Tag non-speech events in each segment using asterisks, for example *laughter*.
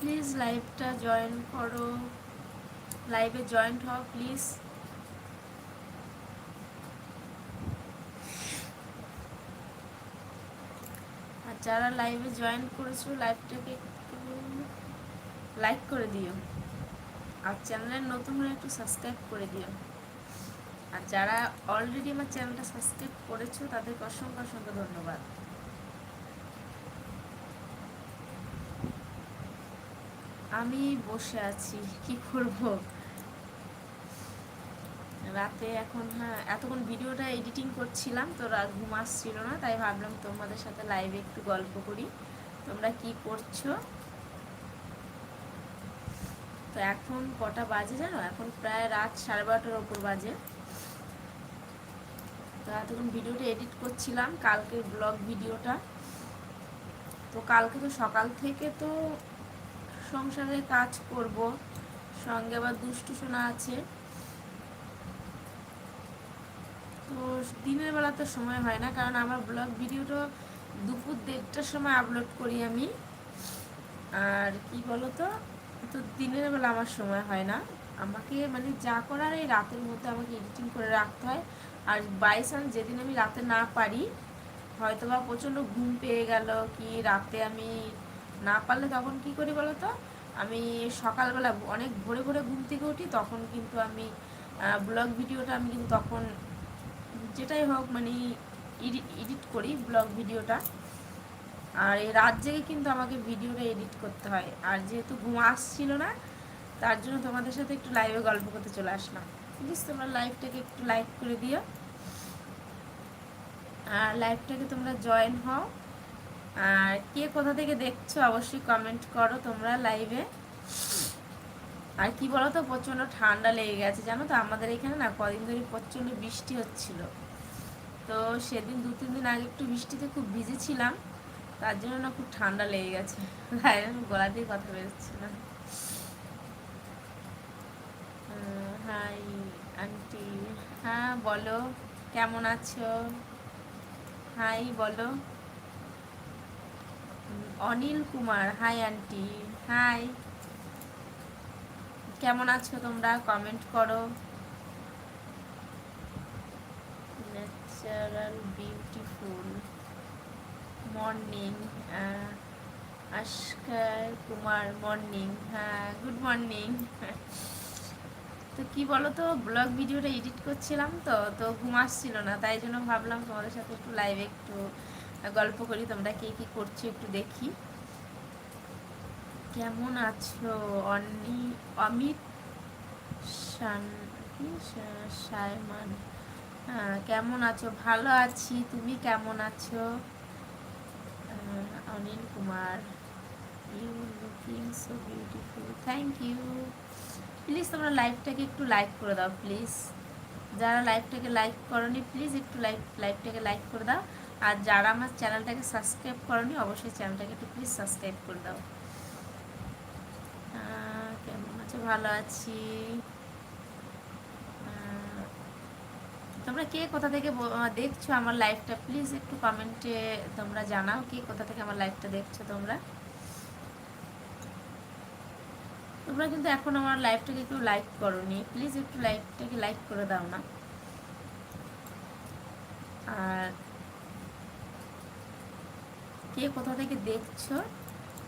Please লাইভটা join করো। লাইভে জয়েন্ট হও প্লিজ আর যারা লাইভে জয়েন করেছ লাইভটাকে লাইক করে দিও। আর চ্যানেলের নতুন হলে একটু সাবস্ক্রাইব করে দিও। আর যারা অলরেডি আমার চ্যানেলটা সাবস্ক্রাইব করেছ, তাদেরকে অসংখ্য অসংখ্য ধন্যবাদ। আমি বসে আছি, কি করব? রাতে এখন হ্যাঁ এতক্ষণ ভিডিওটা এডিটিং করছিলাম, তো রাত ঘুম আসছিল না, তাই ভাবলাম তোমাদের সাথে লাইভে একটু গল্প করি। তোমরা কি করছ? তো এখন কটা বাজে জানো? এখন প্রায় রাত সাড়ে বারোটার ওপর বাজে। তো এতক্ষণ ভিডিওটা এডিট করছিলাম কালকে ব্লগ ভিডিওটা। তো কালকে তো সকাল থেকে তো সংসারে কাজ করব। সঙ্গে আবার দুষ্টু শোনা আছে। তো দিনের বেলা তো সময় হয় না, কারণ আমার ব্লগ ভিডিওটা দুপুর দেড়টার সময় আপলোড করি আমি। আর কি বলতো? তো দিনের বেলা আমার সময় হয় না। আমাকে মানে যা করার এই রাতের মধ্যে আমাকে এডিটিং করে রাখতে হয়। আর বাই চান্স যেদিন আমি রাতে না পারি হয়তো বা প্রচণ্ড ঘুম পেয়ে গেল, কি রাতে আমি না পারলে তখন কি করি বলো তো আমি সকালবেলা অনেক ভোরে ভোরে ঘুম থেকে উঠি, তখন কিন্তু আমি ব্লগ ভিডিওটা আমি কিন্তু তখন যেটাই হোক মানে এডিট করি ব্লগ ভিডিওটা। আর এই রাত জেগে কিন্তু আমাকে ভিডিওটা এডিট করতে হয়। আর যেহেতু ঘুম আসছিল না, তার জন্য তোমাদের সাথে একটু লাইভে গল্প করতে চলে আসলাম। প্লিজ তোমরা লাইভটাকে একটু লাইক করে দিও। আর লাইভটাকে তোমরা জয়েন হও। আর কে কোথা থেকে দেখছ অবশ্যই কমেন্ট করো তোমরা লাইভে আর কি বলো তো প্রচণ্ড ঠান্ডা লেগে গেছে, জানো তো? আমাদের এখানে না কদিন ধরে প্রচণ্ড বৃষ্টি হচ্ছিল। তো সেদিন দু, তিন দিন আগে একটু বৃষ্টিতে খুব ভিজে ছিলাম, তার জন্য না খুব ঠান্ডা লেগে গেছে। গলা দিয়ে কথা বেরোচ্ছে না হাই আন্টি হ্যাঁ বলো, কেমন আছো? হাই বলো। Anil Kumar hi aunty hi কেমন আছো তোমরা? কমেন্ট করো। Natural beautiful morning Ashkar Kumar morning হ্যাঁ গুড মর্নিং তো কি বলো তো ব্লগ ভিডিওটা এডিট করছিলাম তো তো ঘুম আসছিল না, তাই জন্য ভাবলাম তোমাদের সাথে একটু লাইভে একটু গল্প করি, তোমরা কে কি করছ একটু দেখি। কেমন আছো? অনি অমিত সায়মান। কেমন আছো? ভালো আছি, তুমি কেমন আছো? Anil Kumar. You looking so beautiful thank you please তোমরা লাইভটাকে একটু লাইক করে দাও প্লিজ যারা লাইভটাকে লাইক করনি প্লিজ একটু লাইভ লাইভটাকে লাইক করে দাও। আর যারা আমার চ্যানেলটাকে সাবস্ক্রাইব করনি, অবশ্যই চ্যানেলটাকে একটু প্লিজ সাবস্ক্রাইব করে দাও। কেমন আছো? ভালো আছি। তোমরা কে কোথা থেকে দেখছ আমার লাইভটা প্লিজ একটু কমেন্টে তোমরা জানাও কে কোথা থেকে আমার লাইভটা দেখছ তোমরা। তোমরা কিন্তু এখন আমার লাইভটাকে একটু লাইক করোনি। প্লিজ একটু লাইভটাকে লাইক করে দাও না। আর কে কোথা থেকে দেখছ?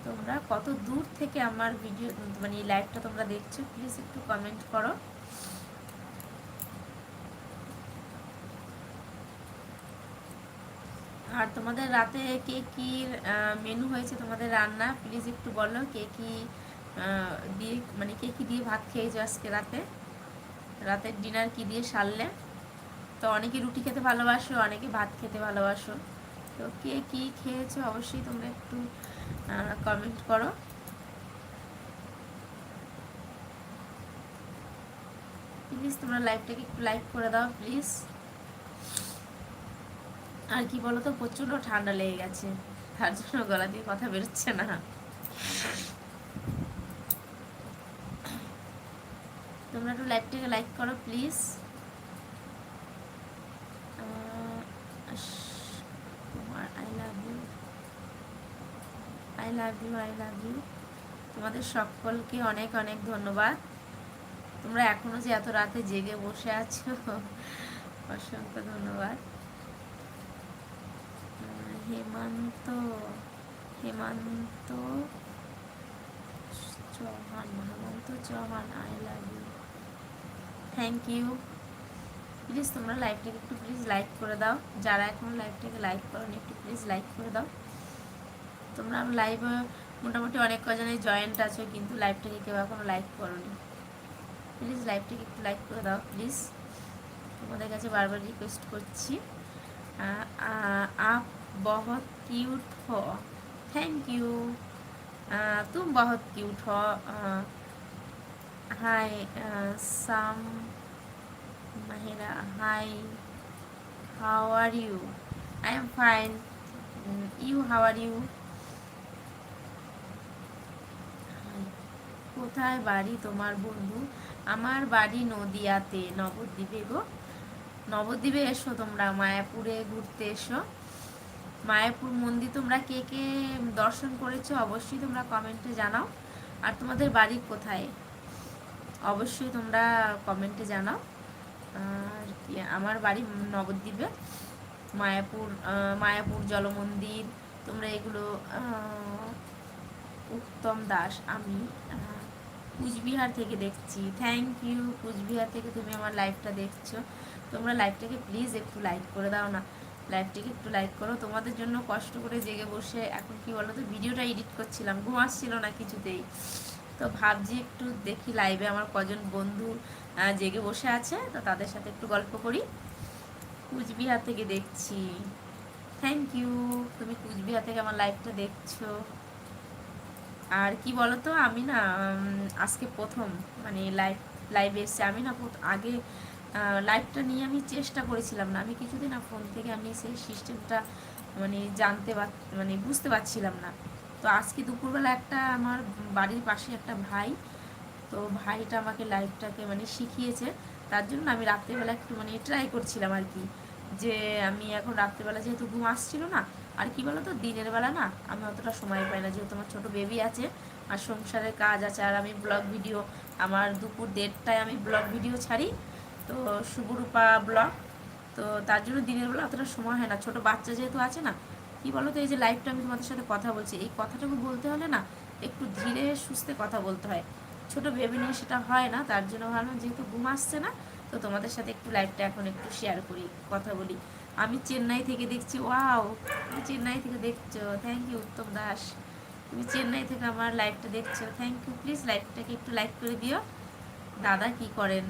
তোমরা কত দূর থেকে আমার ভিডিও মানে এই লাইভটা তোমরা দেখছ প্লিজ একটু কমেন্ট করো। আর তোমাদের রাতে কে কি মেনু হয়েছে তোমাদের রান্না প্লিজ একটু বলো, কে কি দিয়ে মানে কে কি দিয়ে ভাত খেয়েছো আজকে রাতে? রাতের ডিনার কি দিয়ে সারলে? তো অনেকে রুটি খেতে ভালোবাসো, অনেকে ভাত খেতে ভালোবাসো। তো কে কি খেয়েছো অবশ্যই তোমরা একটু কমেন্ট করো। প্লিজ তোমরা লাইভটাকে একটু লাইক করে দাও প্লিজ আর কি বলো তো প্রচণ্ড ঠান্ডা লেগে গেছে। তার জন্য গলা দিয়ে কথা বেরোচ্ছে না। তোমরা একটু লাইভটাকে লাইক করো please I love you I love you I love you তোমাদের সকলকে অনেক অনেক ধন্যবাদ। তোমরা এখনও যে এত রাতে জেগে বসে আছো, অসংখ্য ধন্যবাদ। Hemant Hemant Chauhan Hemant Chauhan I love you thank you please তোমরা লাইভটাকে একটু প্লিজ লাইক করে দাও। যারা এখন লাইভটাকে লাইক করো একটু প্লিজ লাইক করে দাও। তোমরা লাইভ মোটামুটি অনেক কজনে জয়েন্ট আছো, কিন্তু লাইভটাকে কেউ এখনও লাইক করোনি। প্লিজ লাইভটাকে একটু লাইক করে দাও প্লিজ তোমাদের কাছে বারবার রিকোয়েস্ট করছি। আপ বহত কিউট হ। থ্যাংক ইউ তুম বহুত কিউট হ। Hi Sam Mahira hi how are you I am fine you how are you কোথায় বাড়ি তোমার বন্ধু? আমার বাড়ি নদিয়াতে, নবদ্বীপে গো। নবদ্বীপে এসো তোমরা, মায়াপুরে ঘুরতে এসো। মায়াপুর মন্দির তোমরা কে কে দর্শন করেছ অবশ্যই তোমরা কমেন্টে জানাও। আর তোমাদের বাড়ি কোথায়? অবশ্যই তোমরা কমেন্টে জানাও। আর কি, আমার বাড়ি নবদ্বীপে। মায়াপুর মায়াপুর জলমন্দির, তোমরা এগুলো উত্তম দাস, আমি কুচবিহার থেকে দেখছি। থ্যাংক ইউ কুচবিহার থেকে তুমি আমার লাইভটা দেখছ। তোমরা লাইভটাকে প্লিজ একটু লাইক করে দাও না। লাইভটিকে একটু লাইক করো। তোমাদের জন্য কষ্ট করে জেগে বসে, এখন কি বলো তো ভিডিওটা এডিট করছিলাম। ঘুম আসছিল না কিছুতেই। তো ভাবছি একটু দেখি লাইভে আমার কজন বন্ধু জেগে বসে আছে, তো তাদের সাথে একটু গল্প করি। কুচবিহার থেকে দেখছি। থ্যাংক ইউ তুমি কুচবিহার থেকে আমার লাইভটা দেখছ। আর কি বলতো, আমি না আজকে প্রথম মানে লাইভ লাইভে এসছে। আমি না আগে লাইভটা নিয়ে আমি চেষ্টা করেছিলাম না। আমি কিছুদিন না ফোন থেকে আমি সেই সিস্টেমটা মানে জানতে মানে বুঝতে পারছিলাম না। তো আজকে দুপুরবেলা একটা আমার বাড়ির পাশে একটা ভাই, তো ভাইটা আমাকে লাইভটাকে মানে শিখিয়েছে। তার জন্য আমি রাত্রেবেলা একটু মানে ট্রাই করছিলাম আর কি, যে আমি এখন রাত্রেবেলা যেহেতু ঘুম আসছিল না, আর কি বলো তো দিনের বেলা না আমি অতটা সময় পাই না। যেহেতু আমার ছোটো বেবি আছে, আর সংসারের কাজ আছে, আর আমি ব্লগ ভিডিও আমার দুপুর দেড়টায় আমি ব্লগ ভিডিও ছাড়ি, তো শুভরূপা ব্লগ তো তার জন্য দিনের বেলা অতটা সময় হয় না। ছোট বাচ্চা যেহেতু আছে না কি বলো তো এই যে লাইফটা আমি তোমাদের সাথে কথা বলছি, এই কথাটুকু বলতে হলে না একটু ধীরে সুস্থে কথা বলতে হয়। ছোট ভেবে নিয়ে সেটা হয় না, তার জন্য ভাবলাম যেহেতু ঘুম আসছে না, তো তোমাদের সাথে একটু লাইফটা এখন একটু শেয়ার করি, কথা বলি। আমি চেন্নাই থেকে দেখছি ওয়াও তুমি চেন্নাই থেকে দেখছ থ্যাংক ইউ উত্তম দাস। তুমি চেন্নাই থেকে আমার লাইভটা দেখছ থ্যাংক ইউ প্লিজ লাইভটাকে একটু লাইক করে দিও। দাদা কি করেন?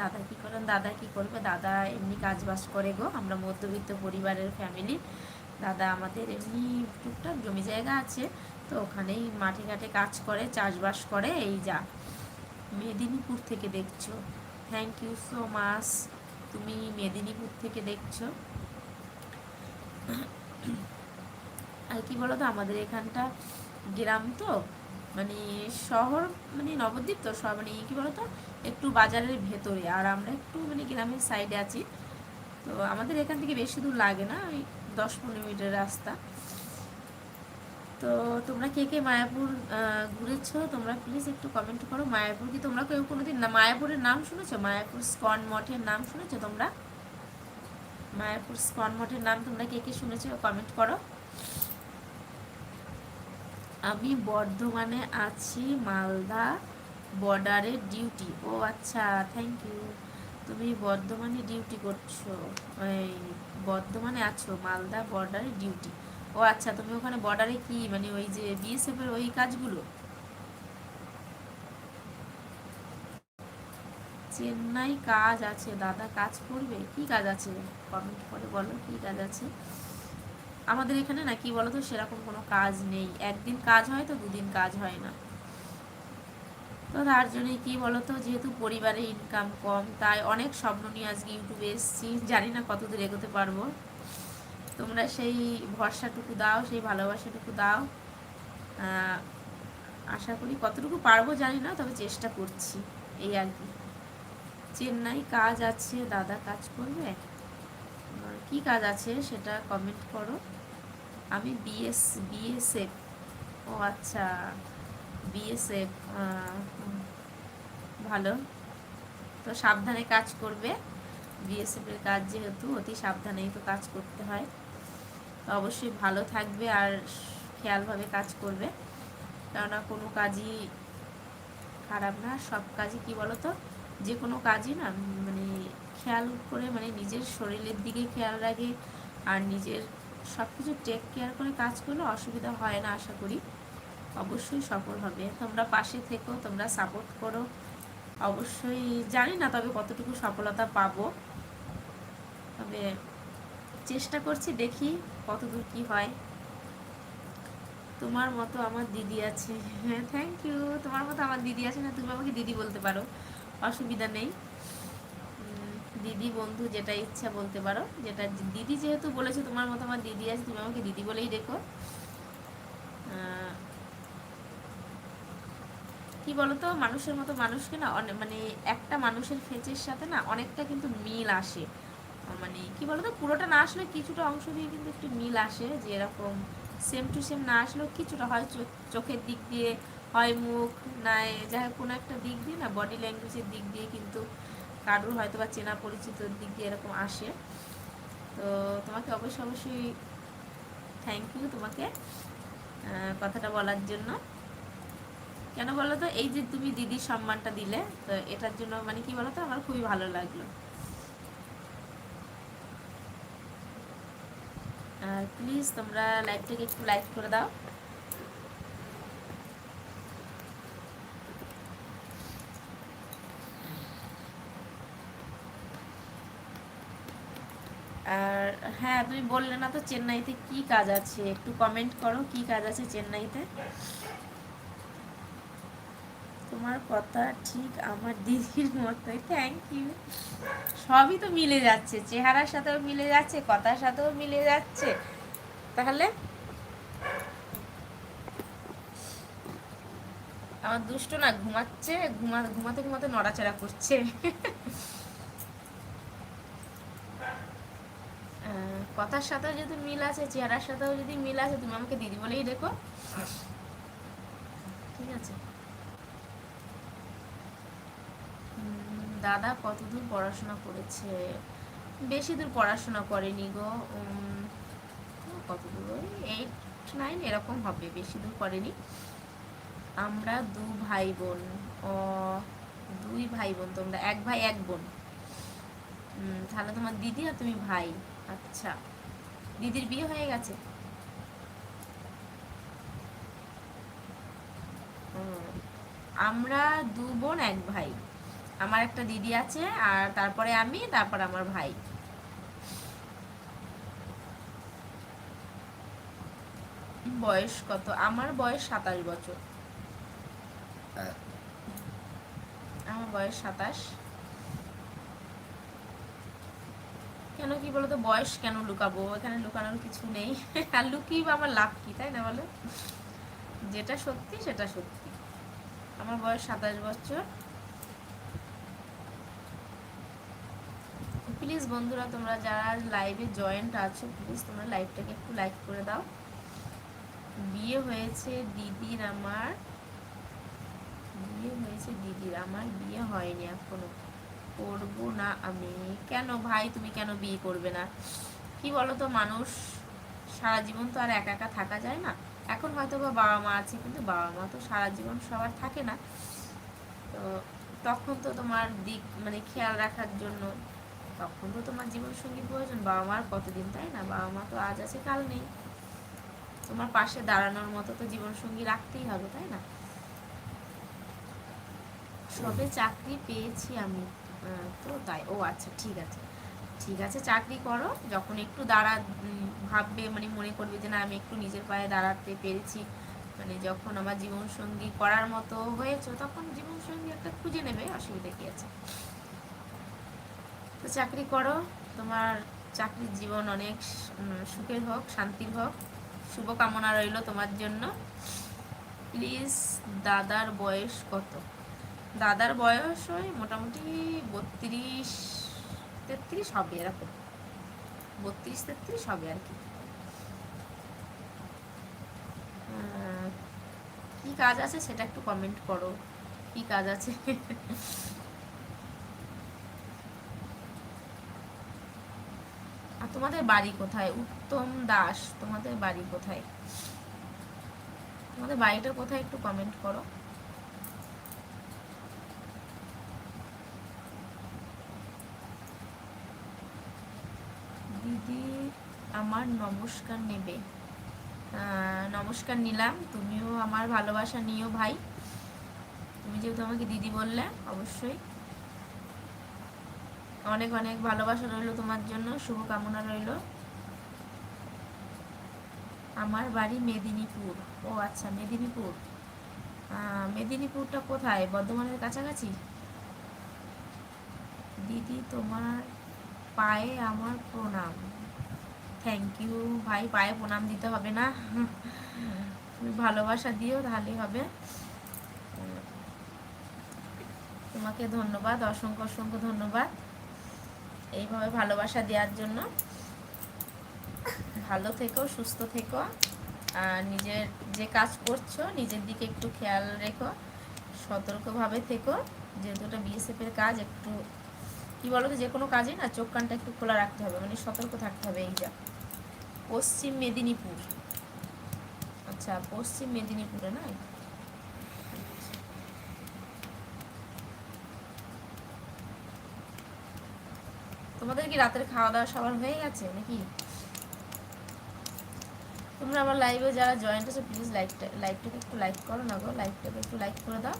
দাদা কি করেন? দাদা কি করবে? দাদা এমনি কাজ বাজ করে গো। আমরা মধ্যবিত্ত পরিবারের ফ্যামিলি দাদা আমাদের এমনি টুকটাক জমি জায়গা আছে। তো ওখানেই মাঠে ঘাটে কাজ করে, চাষবাস করে, এই যা। মেদিনীপুর থেকে দেখছ। থ্যাংক ইউ সো মাচ তুমি মেদিনীপুর থেকে দেখছ। আর কি বলো তো আমাদের এখানটা গ্রাম তো। মানে শহর মানে নবদ্বীপ তো সব মানে কী বলতো? একটু বাজারের ভেতরে। আর আমরা একটু মানে গ্রামের সাইডে আছি। তো আমাদের এখান থেকে বেশি দূর লাগে না, ওই দশ পনেরো মিটার রাস্তা। তো তোমরা কে কে মায়াপুর ঘুরেছো? তোমরা প্লিজ একটু কমেন্ট করো। মায়াপুর কি তোমরা কেউ কোনো দিন না, মায়াপুরের নাম শুনেছো? মায়াপুর স্কন মঠের নাম শুনেছো তোমরা? মায়াপুর স্কন মঠের নাম তোমরা কে কে শুনেছো? কমেন্ট করো। আমি বর্ধমানে আছি, মালদা বর্ডারের ডিউটি ও আচ্ছা থ্যাংক ইউ তুমি বর্ধমানে ডিউটি করছ, এই বর্ধমানে আছো, মালদা বর্ডারে ডিউটি ও আচ্ছা তুমি ওখানে বর্ডারে কি মানে ওই যে বিএসএফ এর ওই কাজগুলো? চেন্নাই কাজ আছে, দাদা কাজ করবে? কি কাজ আছে? কমেন্ট করে বলো, কি কাজ আছে? আমাদের এখানে না, কি বলতো, সেরকম কোনো কাজ নেই। একদিন কাজ হয় তো, দুদিন কাজ হয় না। তো তার জন্যই কী বলতো, যেহেতু পরিবারে ইনকাম কম, তাই অনেক স্বপ্ন নিয়ে আজকে ইউটিউবে এসেছি। জানি না কত দূর এগোতে পারব। তোমরা সেই ভরসাটুকু দাও, সেই ভালোবাসাটুকু দাও। আশা করি কতটুকু পারব জানি না, তবে চেষ্টা করছি। এই আর কি। চেন্নাই কাজ আছে, দাদা কাজ করবে? কি কাজ আছে সেটা কমেন্ট করো। আমি বিএস বিএসএফ ও আচ্ছা বিএসএফ ভালো। তো সাবধানে কাজ করবে। বিএসএফের কাজ যেহেতু, অতি সাবধানেই তো কাজ করতে হয়। তো অবশ্যই ভালো থাকবে আর খেয়ালভাবে কাজ করবে। কেননা কোনো কাজই খারাপ না। সব কাজই কি বলতো? যে কোনো কাজই না মানে খেয়াল করে মানে নিজের শরীরের দিকে খেয়াল রাখে আর নিজের সব কিছু টেক কেয়ার করে কাজ করলে অসুবিধা হয় না, আশা করি। অবশ্যই সফল হবে। তোমরা পাশে থেকো, তোমরা সাপোর্ট করো। অবশ্যই জানি না তবে কতটুকু সফলতা পাবো। তবে চেষ্টা করছি দেখি কতদূর কি হয়। তোমার মতো আমার দিদি আছে। হ্যাঁ থ্যাংক ইউ তোমার মতো আমার দিদি আছে না, তুমি আমাকে দিদি বলতে পারো। অসুবিধা নেই। দিদি বন্ধু যেটা ইচ্ছা বলতে পারো, যেটা দিদি যেহেতু বলেছে তোমার মতো আমার দিদি আছে, তুমি আমাকে দিদি বলেই দেখো কি বলতো, মানুষের মতো মানুষকে না অনেক মানে একটা মানুষের ফেচের সাথে না অনেকটা কিন্তু মিল আসে। মানে কি বলতো, পুরোটা না আসলে কিছুটা অংশ দিয়ে কিন্তু একটু মিল আসে, যে এরকম সেম টু সেম না আসলেও কিছুটা হয় চোখের দিক দিয়ে, হয় মুখ, নাই, যাই কোনো একটা দিক দিয়ে না বডি ল্যাঙ্গুয়েজের দিক দিয়ে কিন্তু কারোর হয়তো বা চেনা পরিচিত দিক দিয়ে এরকম আসে। তো তোমাকে অবশ্যই অবশ্যই থ্যাংক ইউ তোমাকে কথাটা বলার জন্য। কেন বলো তো? এই যে তুমি দিদির সম্মানটা দিলে, তো এটার জন্য মানে কি বলো তো? আমার খুবই ভালো লাগল। প্লিজ তোমরা লাইভটাকে একটু লাইক করে দাও আর হ্যাঁ তুমি বললে না তো চেন্নাইতে কি কাজ আছে? একটু কমেন্ট করো, কি কাজ আছে চেন্নাইতে? তোমার কথা ঠিক আমার দিদির মতোই থ্যাংক ইউ সবই তো মিলে যাচ্ছে, চেহারার সাথেও মিলে যাচ্ছে, কথার সাথেও মিলে যাচ্ছে। তাহলে? আমার দুষ্ট না ঘুমাচ্ছে, ঘুমা, ঘুমাতে ঘুমাতে নড়াচড়া করছে। কথার সাথেও যদি মিল আছে চেহারার সাথেও যদি মিল আছে তুমি আমাকে দিদি বলেই দেখো ঠিক আছে। দাদা কতদূর পড়াশোনা করেছে? বেশি দূর পড়াশোনা করেনি গো। কতদূর? ওই এইট নাইন এরকম হবে বেশি দূর করেনি। আমরা দু ভাই বোন। ও দুই ভাই বোন তোমরা এক ভাই এক বোন। তাহলে তোমার দিদি আর তুমি ভাই। আচ্ছা। দিদির বিয়ে হয়ে গেছে? আমরা দু বোন এক ভাই। আমার একটা দিদি আছে আর তারপরে আমি তারপর আমার ভাই। বয়স কত? আমার বয়স সাতাশ বছর। আমার বয়স সাতাশ। কেন, কি বলতো, বয়স কেন লুকাবো? এখানে লুকানোর কিছু নেই। *laughs* আর লুকিয়ে আমার লাভ কি, তাই না বলো? যেটা সত্যি, সেটা সত্যি। আমার বয়স সাতাশ বছর। প্লিজ বন্ধুরা, তোমরা যারা লাইভে জয়েন্ট আছো প্লিজ তোমরা লাইভটাকে একটু লাইক করে দাও। বিয়ে হয়েছে দিদির আমার। বিয়ে হয়েছে দিদির আমার, বিয়ে হয়নি এখনও। করব না আমি। কেন ভাই? তুমি কেন বিয়ে করবে না? কি বলো তো মানুষ? সারা জীবন তো আর একা একা থাকা যায় না। এখন হয়তো বা বাবা মা আছে, কিন্তু বাবা মা তো সারা জীবন সবার থাকে না। তো তখন তো তোমার দিক মানে খেয়াল রাখার জন্য, তখন তো তোমার জীবনসঙ্গী প্রয়োজন। বাবা মার কতদিন, তাই না? বাবা মা তো আজ আছে, কাল নেই। তোমার পাশে দাঁড়ানোর মতো তো জীবনসঙ্গী রাখতেই হবে, তাই না? সবে চাকরি পেয়েছি আমি। তো তাই। ও আচ্ছা ঠিক আছে। ঠিক আছে, চাকরি করো। যখন একটু দাঁড়া ভাববে মানে মনে করবে যে না, আমি একটু নিজের পায়ে দাঁড়াতে পেরেছি। মানে যখন আমার জীবনসঙ্গী করার মতো হয়েছে, তখন জীবনসঙ্গী একটা খুঁজে নেবে, অসুবিধা কি আছে? তো চাকরি করো। তোমার চাকরির জীবন অনেক সুখের হোক, শান্তির হোক। শুভকামনা রইল তোমার জন্য। প্লিজ, দাদার বয়স কত? দাদার বয়স ওই মোটামুটি বত্রিশ, তেত্রিশ হবে এরকম। বত্রিশ, তেত্রিশ হবে আর কি। কি কাজ আছে সেটা একটু কমেন্ট করো। কি কাজ আছে? আর তোমাদের বাড়ি কোথায়? উত্তম দাস, তোমাদের বাড়ি কোথায়? তোমাদের বাড়িটা কোথায় একটু কমেন্ট করো। আমার নমস্কার নেবে। নমস্কার নিলাম, তুমিও আমার ভালোবাসা নিও ভাই। তুমি যেহেতু আমাকে দিদি বললে, অবশ্যই। অনেক অনেক ভালোবাসা রইল তোমার জন্য, শুভকামনা রইল। আমার বাড়ি মেদিনীপুর। ও আচ্ছা মেদিনীপুর। মেদিনীপুরটা কোথায়? বর্ধমানের কাছাকাছি? দিদি, তোমার পায়ে আমার প্রণাম। থ্যাংক ইউ ভাই। পায়ে প্রণাম দিতে হবে না। ভালোবাসা দিও, তাহলেই হবে। তোমাকে ধন্যবাদ, অসংখ্য অসংখ্য ধন্যবাদ এইভাবে ভালোবাসা দেওয়ার জন্য। ভালো থেকো, সুস্থ থেকো। আর নিজের যে কাজ করছ, নিজের দিকে একটু খেয়াল রেখো। সতর্কভাবে থেকো। যেহেতু এটা বিএসএফের কাজ, একটু কি বলো তো যে কোনো কাজে না চোখ কানটা একটু খোলা রাখতে হবে মানে সতর্ক থাকতে হবে এই যা পশ্চিম মেদিনীপুর। আচ্ছা পশ্চিম মেদিনীপুরে না? তোমাদের কি রাতের খাওয়া দাওয়া সবার হয়ে গেছে নাকি? তোমরা আমার লাইভে যারা জয়েন্ট আছে প্লিজ লাইকটা লাইভটাকে একটু লাইক করো না গো লাইভটাকে একটু লাইক করে দাও।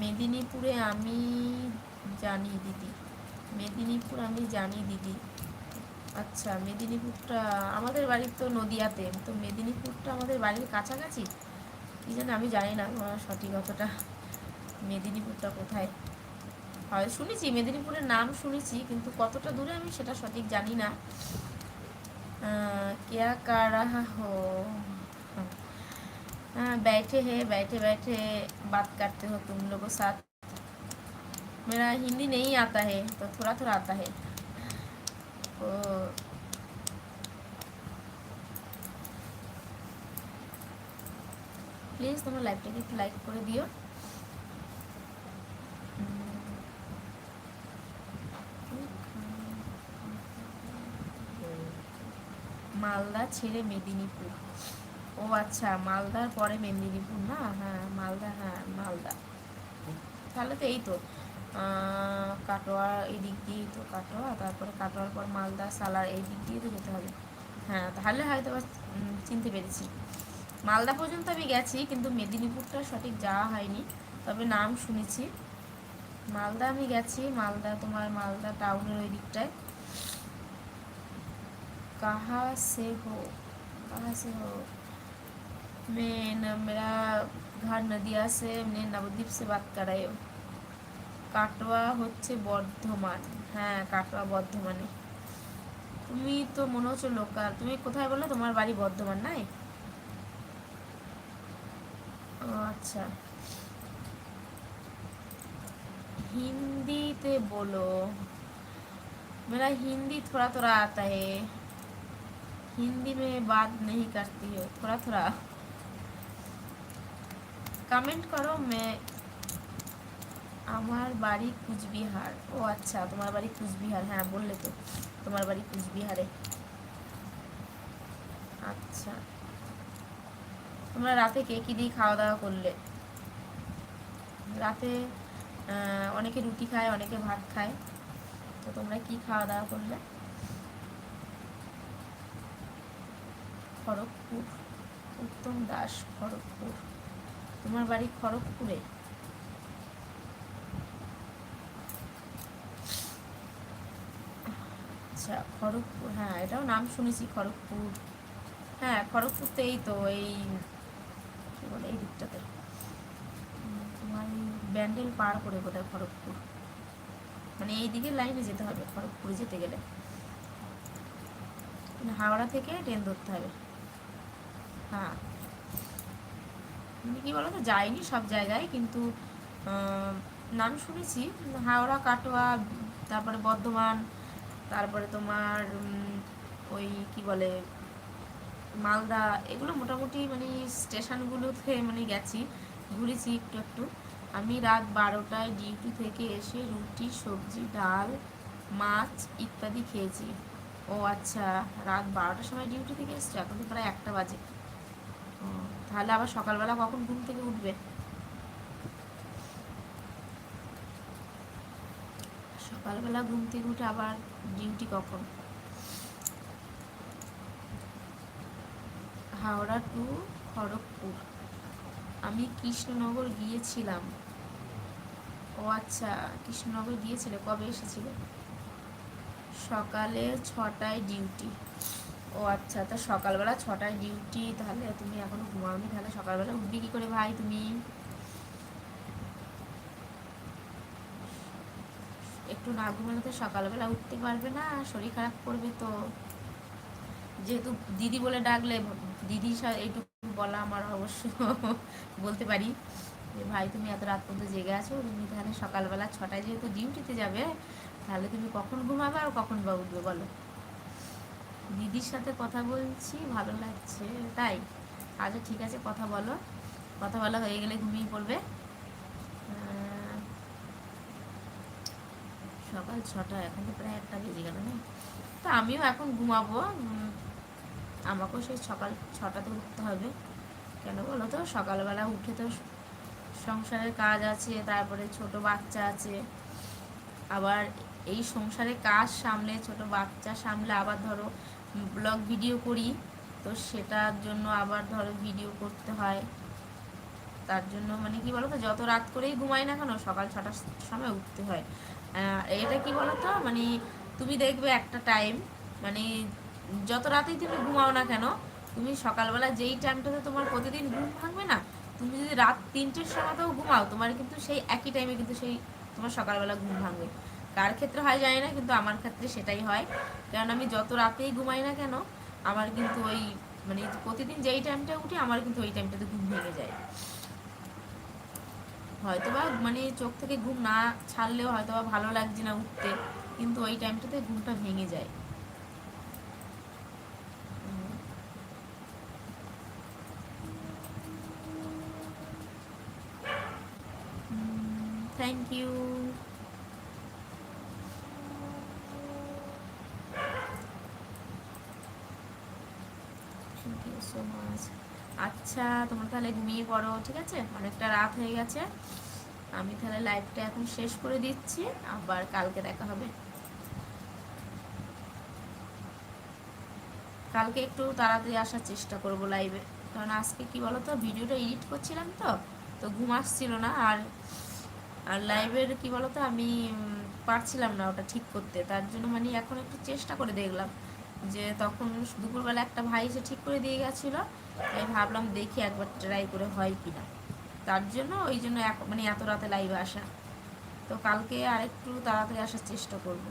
মেদিনীপুরে আমি জানি দিদি মেদিনীপুর আমি জানি দিদি আচ্ছা মেদিনীপুরটা আমাদের বাড়ির তো নদিয়াতে তো মেদিনীপুরটা আমাদের বাড়ির কাছাকাছি কি জানি আমি জানি না সঠিক অতটা মেদিনীপুরটা কোথায় হয় শুনেছি মেদিনীপুরের নাম শুনেছি কিন্তু কতটা দূরে আমি সেটা সঠিক জানি না क्या कर रहा हो बैठे हैं बैठे बैठे बात करते हो तुम लोगों साथ मेरा हिंदी नहीं आता है तो थोड़ा थोड़ा आता है तो প্লিজ তোমার লাইভটাকে একটু লাইক করে দিও মালদা ছেড়ে মেদিনীপুর ও আচ্ছা মালদার পরে মেদিনীপুর না হ্যাঁ মালদা হ্যাঁ মালদা তাহলে তো এই তো কাটোয়া এই দিক দিয়েই তো কাটোয়া তারপরে কাটোয়ার পর মালদা সালার এই দিক দিয়ে তো যেতে হবে হ্যাঁ তাহলে হয়তো চিনতে পেরেছি মালদা পর্যন্ত আমি গেছি কিন্তু মেদিনীপুরটা সঠিক যাওয়া হয়নি তবে নাম শুনেছি মালদা আমি গেছি মালদা তোমার মালদা টাউনের ওই দিকটায় कहाँ से हो कहाँ से हो मैं न, मेरा घर नदिया से मैं नवद्वीप से बात कर रही हूँ কাটোয়া হচ্ছে বর্ধমান হ্যাঁ কাটোয়া বর্ধমানে তুমি তো মনে হচ্ছে লোকাল তুমি কোথায় বললো তোমার বাড়ি বর্ধমান নাই ও আচ্ছা হিন্দিতে বলো मेरा हिंदी थोड़ा थोड़ा आता है हिंदी में बात नहीं करती हो थोड़ा थोड़ा কমেন্ট করো মে আমার বাড়ি কুচবিহার। ও আচ্ছা তোমার বাড়ি কুচবিহার হ্যাঁ বললে তো। তোমার বাড়ি কুচবিহারে। আচ্ছা। তোমরা রাতে কে কী দিয়ে খাওয়া দাওয়া করলে? রাতে অনেকে রুটি খায়, অনেকে ভাত খায়। তো তোমরা কি খাওয়া দাওয়া করলে? খড়গপুর। উত্তম দাস খড়গপুর। তোমার বাড়ি খড়গপুরে? আচ্ছা খড়গপুর হ্যাঁ এটাও নাম শুনেছি, খড়গপুর। হ্যাঁ খড়গপুর তো এই তো এই কী বলে, এই দিকটাতে। তোমার ব্যান্ডেল পার করে বোধহয় খড়গপুর। মানে এই দিকের লাইনে যেতে হবে, খড়গপুরে যেতে গেলে। মানে হাওড়া থেকে ট্রেন ধরতে হবে। হ্যাঁ। কি বলো তো যাইনি সব জায়গায়, কিন্তু নাম শুনেছি, হাওড়া, কাটোয়া, তারপরে বর্ধমান তারপরে তোমার ওই কি বলে, মালদা, এগুলো মোটামুটি মানে স্টেশনগুলোতে মানে গেছি, ঘুরেছি একটু একটু। আমি রাত বারোটায় ডিউটি থেকে এসে রুটি, সবজি, ডাল, মাছ ইত্যাদি খেয়েছি। ও আচ্ছা রাত বারোটার সময় ডিউটি থেকে এসছো? এখন তো প্রায় একটা বাজে। তাহলে আবার সকালবেলা কখন ঘুম থেকে উঠবে? সকালবেলা ঘুম থেকে উঠে আবার ডিউটি কখন? হাওড়া টু খড়গপুর। আমি কৃষ্ণনগর গিয়েছিলাম। ও আচ্ছা কৃষ্ণনগর গিয়েছিলে? কবে এসেছিল? সকালে ছটায় ডিউটি। ও আচ্ছা তা সকালবেলা ছটায় ডিউটি, তাহলে তুমি এখনও ঘুমাওনি? তাহলে সকালবেলা উঠবি কি করে ভাই তুমি? একটু না ঘুমালে তো সকালবেলা উঠতে পারবে না শরীর খারাপ করবে তো। যেহেতু দিদি বলে ডাকলে সাথে এইটুকু বলা আমার অবশ্য *laughs* বলতে পারি। যে, ভাই, তুমি এত রাত পর্যন্ত জেগে আছো, তুমি তাহলে সকালবেলা ছটায় যেহেতু ডিউটিতে যাবে, তাহলে তুমি কখন ঘুমাবে আর কখন বা উঠবে বলো? দিদির সাথে কথা বলছি, ভালো লাগছে, তাই। আচ্ছা ঠিক আছে, কথা বলো। কথা বলা হয়ে গেলে ঘুমিয়ে পড়বে। সকাল ছটা এখন তো প্রায় একটা বেজে গেল না? তো আমিও এখন ঘুমাবো আমাকেও সেই সকাল ছটাতে উঠতে হবে। কেন বলো তো? সকালবেলা উঠে তো সংসারের কাজ আছে, তারপরে ছোট বাচ্চা আছে। আবার এই সংসারে কাজ সামলে, ছোট বাচ্চা সামলে আবার ধরো ব্লগ ভিডিও করি, তো সেটার জন্য আবার ধরো ভিডিও করতে হয়। তার জন্য মানে কি বলতো, যত রাত করেই ঘুমাই না কেন সকাল ছটার সময় উঠতে হয়। এটা কি বলতো মানে তুমি দেখবে একটা টাইম মানে যত রাতেই তুমি ঘুমাও না কেন, তুমি সকালবেলা যেই টাইমটাতে তোমার প্রতিদিন ঘুম ভাঙবে না, তুমি যদি রাত তিনটের সময়তেও ঘুমাও, তোমার কিন্তু সেই একই টাইমে কিন্তু সেই তোমার সকালবেলা ঘুম ভাঙবে। কার ক্ষেত্রে হয় জানি না, কিন্তু আমার ক্ষেত্রে সেটাই হয়। কারণ আমি যত রাতেই ঘুমাই না কেন, আমার কিন্তু ওই মানে প্রতিদিন যেই টাইমটা উঠি, আমার কিন্তু ওই টাইমটাতে ঘুম ভেঙে যায়। হয়তোবা মানে চোখ থেকে ঘুম না ছাড়লেও হয়তোবা ভালো লাগছে না উঠতে, কিন্তু ওই টাইমটাতে ঘুমটা ভেঙে যায়। থ্যাংক ইউ সো মাচ আচ্ছা তোমরা তাহলে ঘুমিয়ে পড়ো, ঠিক আছে? অনেকটা রাত হয়ে গেছে। আমি তাহলে লাইভটা এখন শেষ করে দিচ্ছি। আবার কালকে দেখা হবে। কালকে একটু তাড়াতাড়ি আসার চেষ্টা করব লাইভে কারণ আজকে কি বলতো ভিডিওটা এডিট করছিলাম তো তো ঘুম আসছিল না। আর আর লাইভের কি বলতো, আমি পারছিলাম না ওটা ঠিক করতে। তার জন্য মানে এখন একটু চেষ্টা করে দেখলাম যে তখন দুপুরবেলা একটা ভাই এসে ঠিক করে দিয়ে গেছিল। তাই ভাবলাম দেখি একবার ট্রাই করে হয় কিনা। তার জন্য ওই জন্য মানে এত রাতে লাইভে আসা। তো কালকে আরেকটু তাড়াতাড়ি আসার চেষ্টা করব।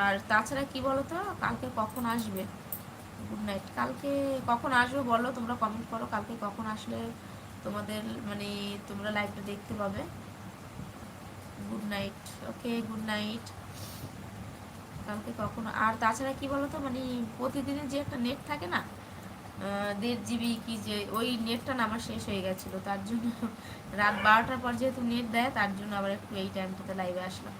আর তাছাড়া কি বলো তো কালকে কখন আসবে? গুড নাইট কালকে কখন আসবে বলো, তোমরা কমেন্ট করো, কালকে কখন আসলে তোমাদের মানে তোমরা লাইভটা দেখতে পাবে। Good night okay good night কালকে কখন, আর তাছাড়া কি বলো তো মানে প্রতিদিনের যে একটা নেট থাকে না দেড় জিবি কি যে, ওই নেটটা না আমার শেষ হয়ে গেছিল। তার জন্য রাত বারোটার পর যেহেতু নেট দেয়, তার জন্য আবার একটু এই টাইমটাতে লাইভে আসলাম।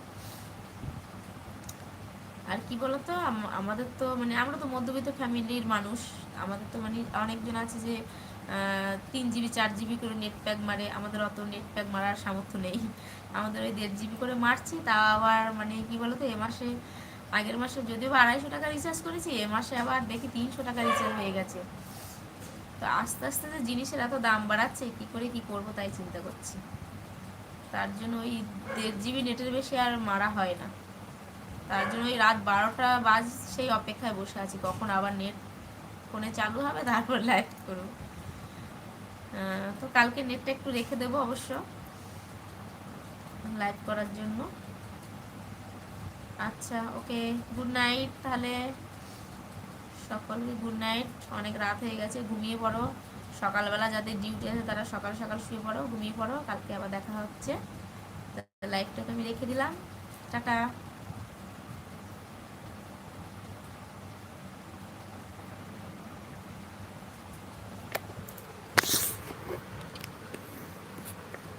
আর কি বলতো, আম- আমাদের তো মানে আমরা তো মধ্যবিত্ত ফ্যামিলির মানুষ। আমাদের তো মানে অনেকজন আছে যে তিন জিবি চার জিবি করে নেট প্যাক মারে। আমাদের অত নেট প্যাক মারার সামর্থ্য নেই। আমাদের ওই দেড় জিবি করে মারছি তা আবার মানে কি বলতো, এ মাসে, আগের মাসে যদিও আড়াইশো টাকা রিচার্জ করেছি, এ মাসে আবার দেখি তিনশো টাকা রিচার্জ হয়ে গেছে। তো আস্তে আস্তে যে জিনিসের এত দাম বাড়াচ্ছে, কি করে কি করব তাই চিন্তা করছি। তার জন্য ওই দেড় জিবি নেটের বেশি আর মারা হয় না। তার জন্য ওই রাত বারোটা বাজ সেই অপেক্ষায় বসে আছি, কখন আবার নেট ফোনে চালু হবে, তারপর লাইভ করব। তো কালকে নেটটা একটু রেখে দেবো অবশ্য লাইভ করার জন্য। আচ্ছা ওকে গুড নাইট তাহলে। সকলকে গুড নাইট অনেক রাত হয়ে গেছে, ঘুমিয়ে পড়ো। সকালবেলা যাদের ডিউটি আছে তারা সকাল সকাল শুয়ে পড়ো, ঘুমিয়ে পড়ো। কালকে আবার দেখা হচ্ছে। লাইফটাকে আমি রেখে দিলাম। টাটা।